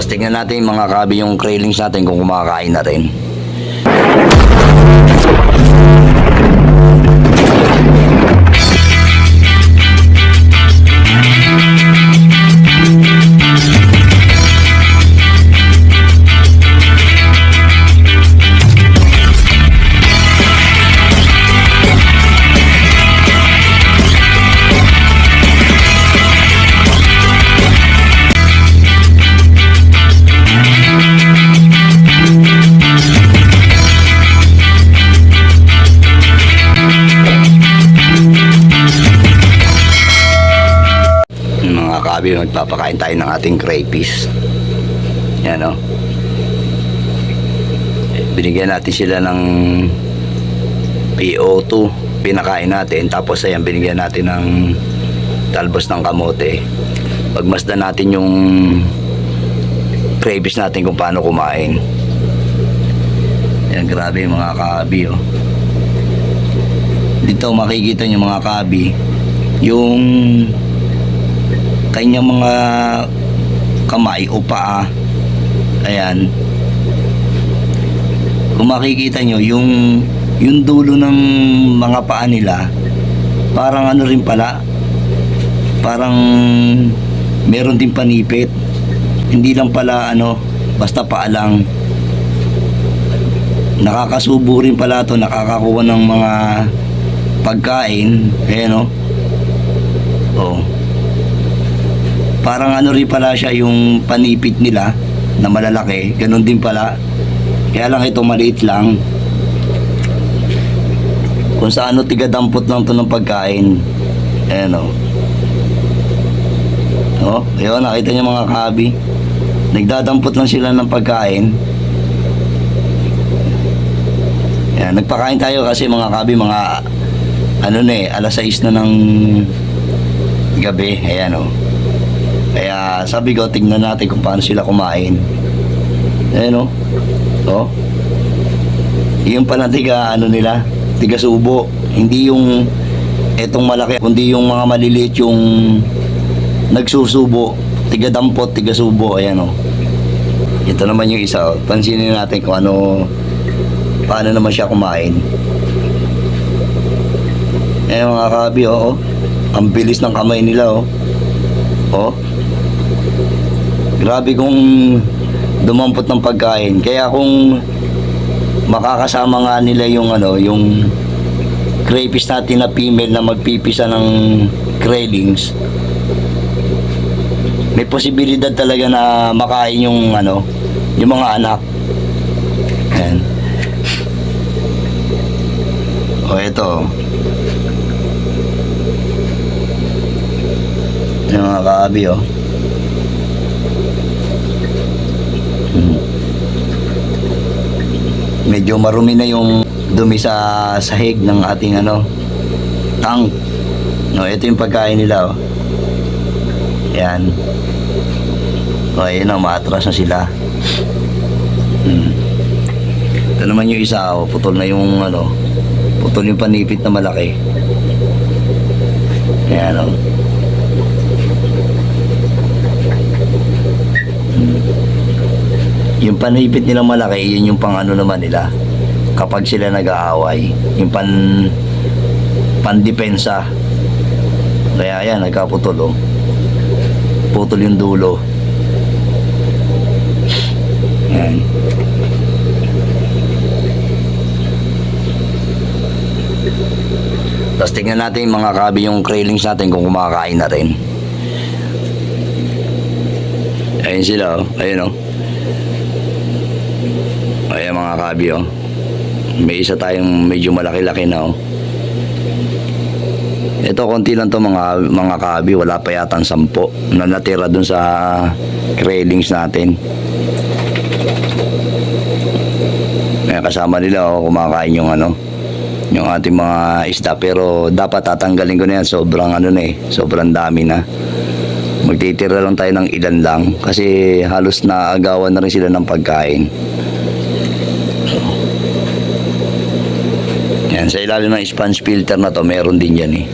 Tapos tingnan natin mga kabi yung crailings natin kung kumakain na rin. Mga kabi, magpapakain tayo ng ating crayfish. Yan o. Binigyan natin sila ng PO2. Pinakain natin. Tapos ayan, binigyan natin ng talbos ng kamote. Pagmasdan natin yung crayfish natin kung paano kumain. Yan, grabe mga kabi oh. Dito makikita nyo mga kabi yung kanyang mga kamay o paa. Ayan. Kung makikita nyo yung yung dulo ng mga paa nila parang ano rin pala parang meron din panipit. Hindi lang pala ano basta paa lang. Nakakasubo rin pala to nakakakuha ng mga pagkain. Ayan o oh parang ano rin pala siya yung panipit nila na malalaki. Ganun din pala. Kaya lang ito maliit lang. Kung sa ano tigadampot lang to ng pagkain. Ayan o. Oh, ayun, nakita niyo mga kabi. Nagdadampot lang sila ng pagkain. Ayan, nagpakain tayo kasi mga kabi, mga ano na eh, alas 6 na ng gabi. Ayan o. Kaya sabi ko, tingnan natin kung paano sila kumain. Ayan o. Oh. Yung pala tiga, ano nila, tiga subo. Hindi yung etong malaki, kundi yung mga maliliit yung nagsusubo. Tiga dampot, tiga subo. Ayan o. Ito naman yung isa. oh. Pansinin natin kung ano, paano naman siya kumain. Ayan mga kabi, oh. oh. Ang bilis ng kamay nila, oh. Oh. Grabe kung dumampot ng pagkain. Kaya kung makakasama nga nila yung ano, yung crayfish natin na female na magpipisa ng crailings, may posibilidad talaga na makain yung ano, yung mga anak. Ayan. O ito. Yung mga kaabi oh. Medyo marumi na yung dumi sa sahig ng ating ano tank. No, ito yung pagkain nila oh. Yan. O, ayun na, maatras na sila. Hmm. Ito naman yung isa, oh, putol na yung ano, putol yung panipit na malaki. Ayan, oh. Yung panipit nilang malaki, yun yung pang ano naman nila. Kapag sila nag-aaway, yung pan pandepensa. Kaya yan, nagkaputol oh. Putol yung dulo. Yan. Tapos tingnan natin mga kabi yung crailings natin kung kumakain na rin. Ayun sila oh. Ayun oh. Ayan mga kabi oh. May isa tayong medyo malaki-laki na oh. Ito konti lang to mga mga kabi, wala pa yata ang sampo na natira dun sa railings natin. Kaya kasama nila oh, kumakain yung ano, yung ating mga isda pero dapat tatanggalin ko na yan sobrang ano na eh, sobrang dami na. Magtitira lang tayo ng ilan lang kasi halos naagawan na rin sila ng pagkain. Yan, sa ilalim ng sponge filter na to, meron din yan eh.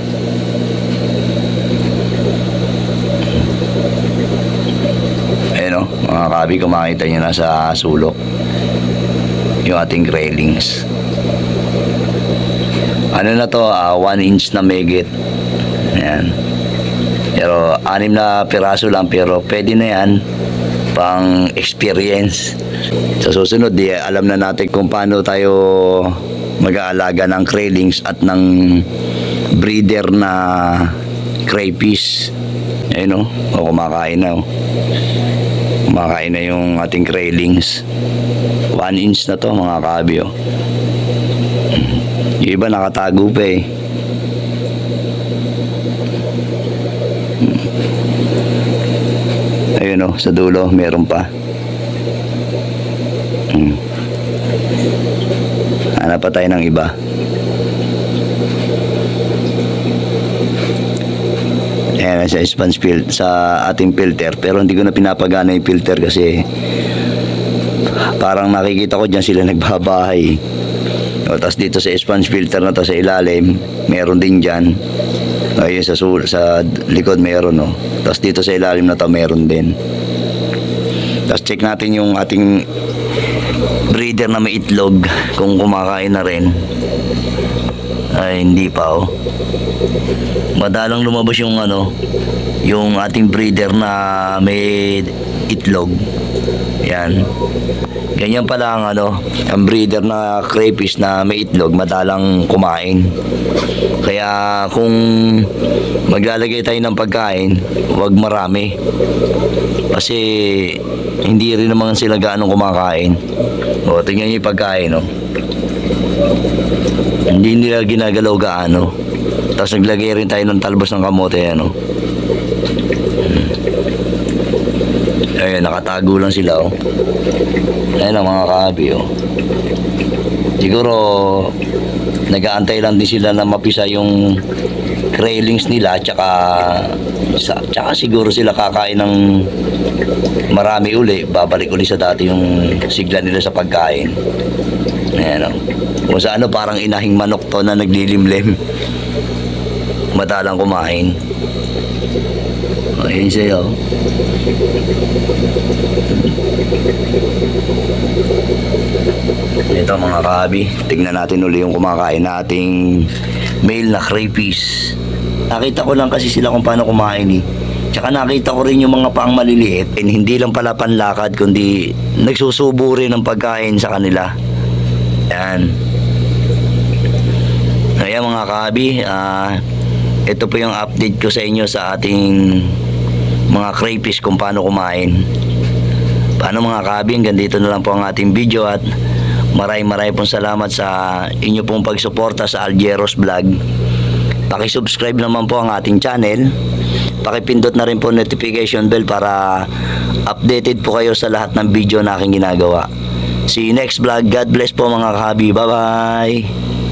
Ayun o, mga mga kabi, kung makita nyo na sa sulok. Yung ating railings. Ano na to, 1 inch na megit. Ayan. Pero anim na piraso lang pero pwede na yan pang experience. Sa susunod, di, alam na natin kung paano tayo mag-aalaga ng railings at ng breeder na crayfish. Ayun o, o kumakain na o. Kumakain na yung ating railings. 1 inch na to mga kabi o. Yung iba nakatago pa eh. Ayun o, sa dulo, meron pa. Hmm. Hanap pa tayo ng iba. Ayan, sa sponge filter, sa ating filter. Pero hindi ko na pinapagana yung filter kasi parang nakikita ko dyan sila nagbabahay. O, tapos dito sa sponge filter na to sa ilalim, meron din dyan. Ayun sa, sul- sa likod meron no. Tapos dito sa ilalim na to meron din. Tapos check natin yung ating breeder na may itlog kung kumakain na rin. Ay hindi pa oh. Madalang lumabas yung ano, yung ating breeder na may itlog. Yan. Ganyan pala ang ano, ang breeder na crayfish na may itlog, madalang kumain. Kaya kung maglalagay tayo ng pagkain, huwag marami. Kasi hindi rin naman sila gaano kumakain. O, tingnan niyo yung pagkain, no? Hindi nila ginagalaw gaano. Tapos naglagay rin tayo ng talbos ng kamote, ano? Ayun, nakatago lang sila, oh. Ayun ang mga kahabi, oh. Siguro, nag-aantay lang din sila na mapisa yung railings nila, tsaka, sa, tsaka siguro sila kakain ng marami uli, babalik uli sa dati yung sigla nila sa pagkain. Ayan, oh. Kung sa ano, parang inahing manok to na naglilimlim. Madalang kumain. Ayun siya, oh. Ito mga kahabi, tignan natin uli yung kumakain nating male na crayfish. Nakita ko lang kasi sila kung paano kumain eh. Tsaka nakita ko rin yung mga paang maliliit and hindi lang pala panlakad kundi nagsusubo rin ng pagkain sa kanila. Yan. Ayan mga kahabi, ah, ito po yung update ko sa inyo sa ating mga crayfish kung paano kumain. Paano mga kahabi, hanggang dito na lang po ang ating video at maraming maraming pong salamat sa inyo pong pagsuporta sa Aljeros Vlog. Paki-subscribe naman po ang ating channel. Pakipindot na rin po notification bell para updated po kayo sa lahat ng video na aking ginagawa. See you next vlog. God bless po mga kahabi. Bye-bye!